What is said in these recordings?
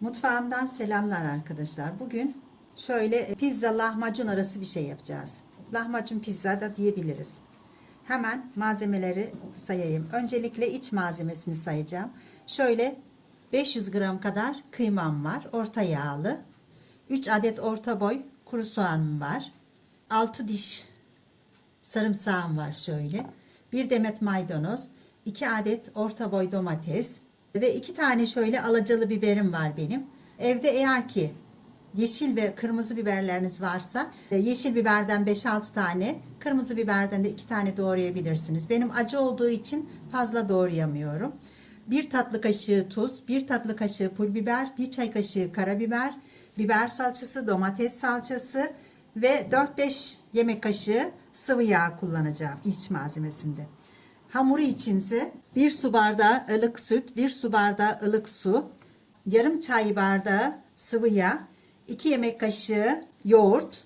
Mutfağımdan selamlar arkadaşlar. Bugün şöyle pizza lahmacun arası bir şey yapacağız. Lahmacun pizza da diyebiliriz. Hemen malzemeleri sayayım. Öncelikle iç malzemesini sayacağım. Şöyle 500 gram kadar kıymam var. Orta yağlı. 3 adet orta boy kuru soğanım var. 6 diş sarımsağım var şöyle. Bir demet maydanoz, 2 adet orta boy domates ve 2 tane şöyle alacalı biberim var benim. Evde eğer ki yeşil ve kırmızı biberleriniz varsa e, yeşil biberden 5-6 tane, kırmızı biberden de 2 tane doğrayabilirsiniz. Benim acı olduğu için fazla doğrayamıyorum. 1 tatlı kaşığı tuz, 1 tatlı kaşığı pul biber, 1 çay kaşığı karabiber, biber salçası, domates salçası ve 4-5 yemek kaşığı sıvı yağ kullanacağım iç malzemesinde. Hamuru içinse 1 su bardağı ılık süt, 1 su bardağı ılık su, yarım çay bardağı sıvı yağ, 2 yemek kaşığı yoğurt,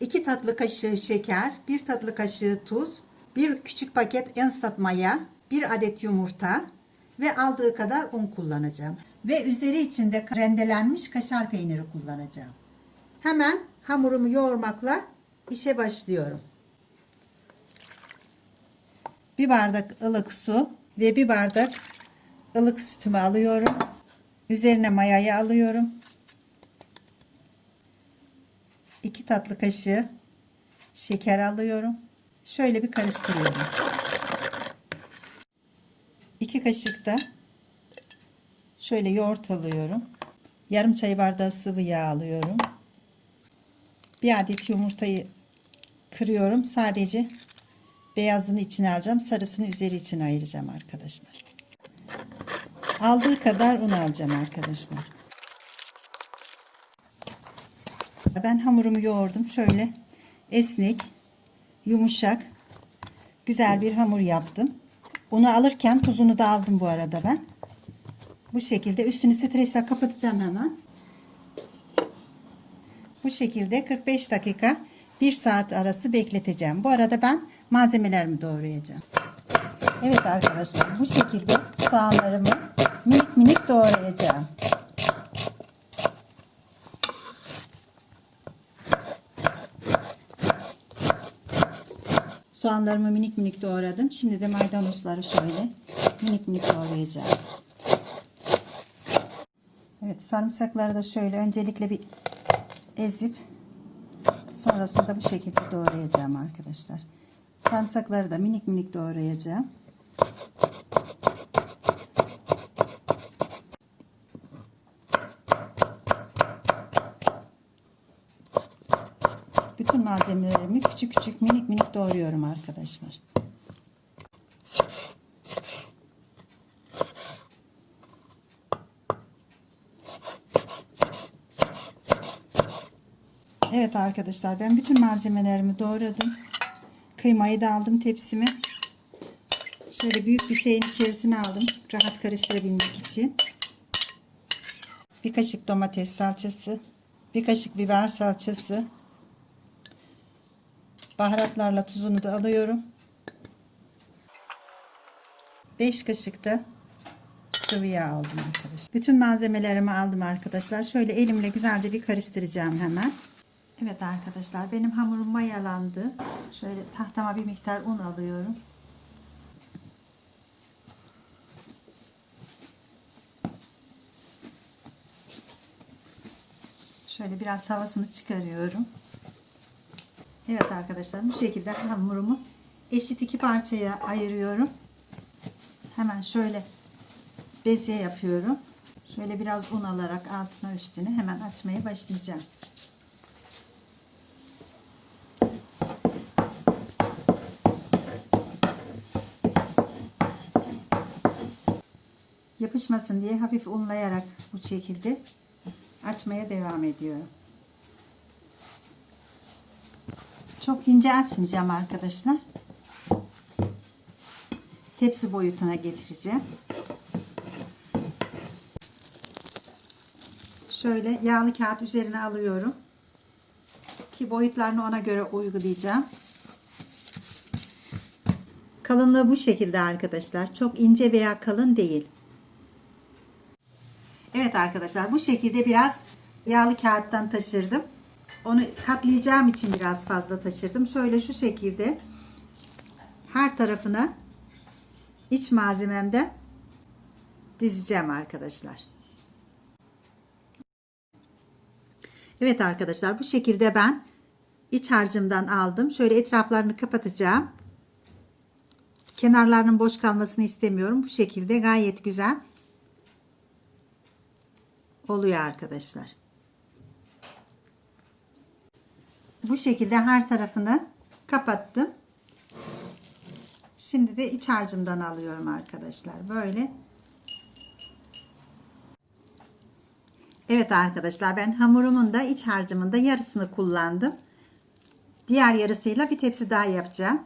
2 tatlı kaşığı şeker, 1 tatlı kaşığı tuz, 1 küçük paket instant maya, 1 adet yumurta ve aldığı kadar un kullanacağım. Ve üzeri içinde rendelenmiş kaşar peyniri kullanacağım. Hemen hamurumu yoğurmakla işe başlıyorum. Bir bardak ılık su ve bir bardak ılık sütümü alıyorum. Üzerine mayayı alıyorum. 2 tatlı kaşığı şeker alıyorum. Şöyle bir karıştırıyorum. 2 kaşık da şöyle yoğurt alıyorum. Yarım çay bardağı sıvı yağ alıyorum. Bir adet yumurtayı kırıyorum. Sadece beyazını içine alacağım. Sarısını üzeri için ayıracağım arkadaşlar. Aldığı kadar un alacağım arkadaşlar. Ben hamurumu yoğurdum. Şöyle esnek, yumuşak, güzel bir hamur yaptım. Unu alırken tuzunu da aldım bu arada ben. Bu şekilde üstünü streçle kapatacağım hemen. Bu şekilde 45 dakika 1 saat arası bekleteceğim. Bu arada ben malzemelerimi doğrayacağım. Evet arkadaşlar bu şekilde soğanlarımı minik minik doğrayacağım. Soğanlarımı minik minik doğradım. Şimdi de maydanozları şöyle minik minik doğrayacağım. Evet sarımsakları da şöyle öncelikle bir ezip sonrasında bu şekilde doğrayacağım arkadaşlar. Sarımsakları da minik minik doğrayacağım. Bütün malzemelerimi küçük küçük minik minik doğruyorum arkadaşlar. Evet arkadaşlar ben bütün malzemelerimi doğradım. Kıymayı da aldım tepsime. Şöyle büyük bir şeyin içerisine aldım. Rahat karıştırabilmek için. Bir kaşık domates salçası. Bir kaşık biber salçası. Baharatlarla tuzunu da alıyorum. 5 kaşık da sıvı yağ aldım arkadaşlar. Bütün malzemelerimi aldım arkadaşlar. Şöyle elimle güzelce bir karıştıracağım hemen. Evet arkadaşlar benim hamurum mayalandı. Şöyle tahtama bir miktar un alıyorum. Şöyle biraz havasını çıkarıyorum. Evet arkadaşlar bu şekilde hamurumu eşit iki parçaya ayırıyorum. Hemen şöyle bezye yapıyorum. Şöyle biraz un alarak altına üstüne hemen açmaya başlayacağım. Yapışmasın diye hafif unlayarak bu şekilde açmaya devam ediyorum. Çok ince açmayacağım arkadaşlar. Tepsi boyutuna getireceğim. Şöyle yağlı kağıt üzerine alıyorum. Ki boyutlarını ona göre uygulayacağım. Kalınlığı bu şekilde arkadaşlar. Çok ince veya kalın değil. Evet arkadaşlar bu şekilde biraz yağlı kağıttan taşırdım. Onu katlayacağım için biraz fazla taşırdım. Şöyle şu şekilde her tarafına iç malzememden dizeceğim arkadaşlar. Evet arkadaşlar bu şekilde ben iç harcımdan aldım. Şöyle etraflarını kapatacağım. Kenarlarının boş kalmasını istemiyorum. Bu şekilde gayet güzel oluyor arkadaşlar. Bu şekilde her tarafını kapattım. Şimdi de iç harcımdan alıyorum arkadaşlar. Böyle. Evet arkadaşlar ben hamurumun da iç harcımın da yarısını kullandım. Diğer yarısıyla bir tepsi daha yapacağım.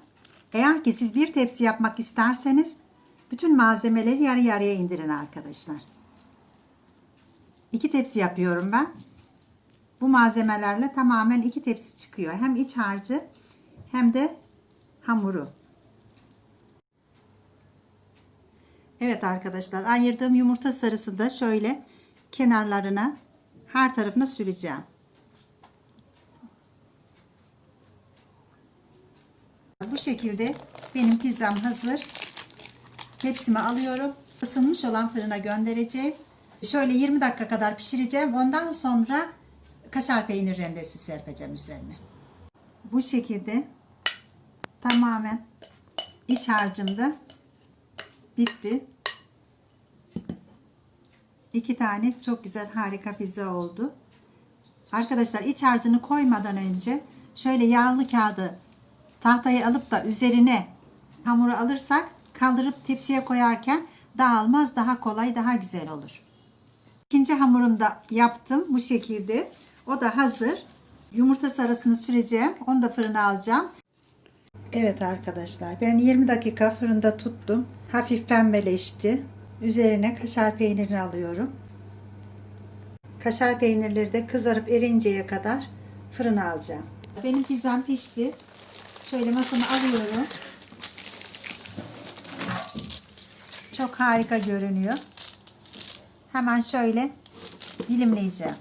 Eğer ki siz bir tepsi yapmak isterseniz bütün malzemeleri yarı yarıya indirin arkadaşlar. İki tepsi yapıyorum ben. Bu malzemelerle tamamen iki tepsi çıkıyor. Hem iç harcı hem de hamuru. Evet arkadaşlar ayırdığım yumurta sarısı da şöyle kenarlarına her tarafına süreceğim. Bu şekilde benim pizzam hazır. Tepsimi alıyorum. Isınmış olan fırına göndereceğim. Şöyle 20 dakika kadar pişireceğim. Ondan sonra kaşar peynir rendesi serpeceğim üzerine. Bu şekilde tamamen iç harcım da bitti. İki tane çok güzel harika pizza oldu. Arkadaşlar iç harcını koymadan önce şöyle yağlı kağıdı tahtayı alıp da üzerine hamuru alırsak kaldırıp tepsiye koyarken dağılmaz daha kolay daha güzel olur. İkinci hamurumu da yaptım bu şekilde. O da hazır. Yumurta sarısını süreceğim. Onu da fırına alacağım. Evet arkadaşlar ben 20 dakika fırında tuttum. Hafif pembeleşti. Üzerine kaşar peynirini alıyorum. Kaşar peynirleri de kızarıp erinceye kadar fırına alacağım. Benim pizzam pişti. Şöyle masamı alıyorum. Çok harika görünüyor. Hemen şöyle dilimleyeceğim.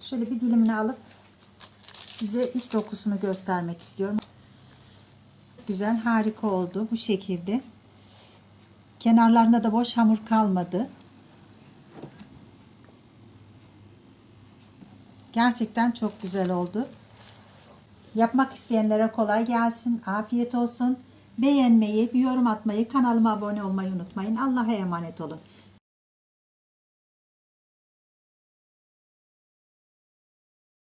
Şöyle bir dilimini alıp size iç dokusunu göstermek istiyorum. Güzel, harika oldu bu şekilde. Kenarlarında da boş hamur kalmadı. Gerçekten çok güzel oldu. Yapmak isteyenlere kolay gelsin. Afiyet olsun. Beğenmeyi, bir yorum atmayı, kanalıma abone olmayı unutmayın. Allah'a emanet olun.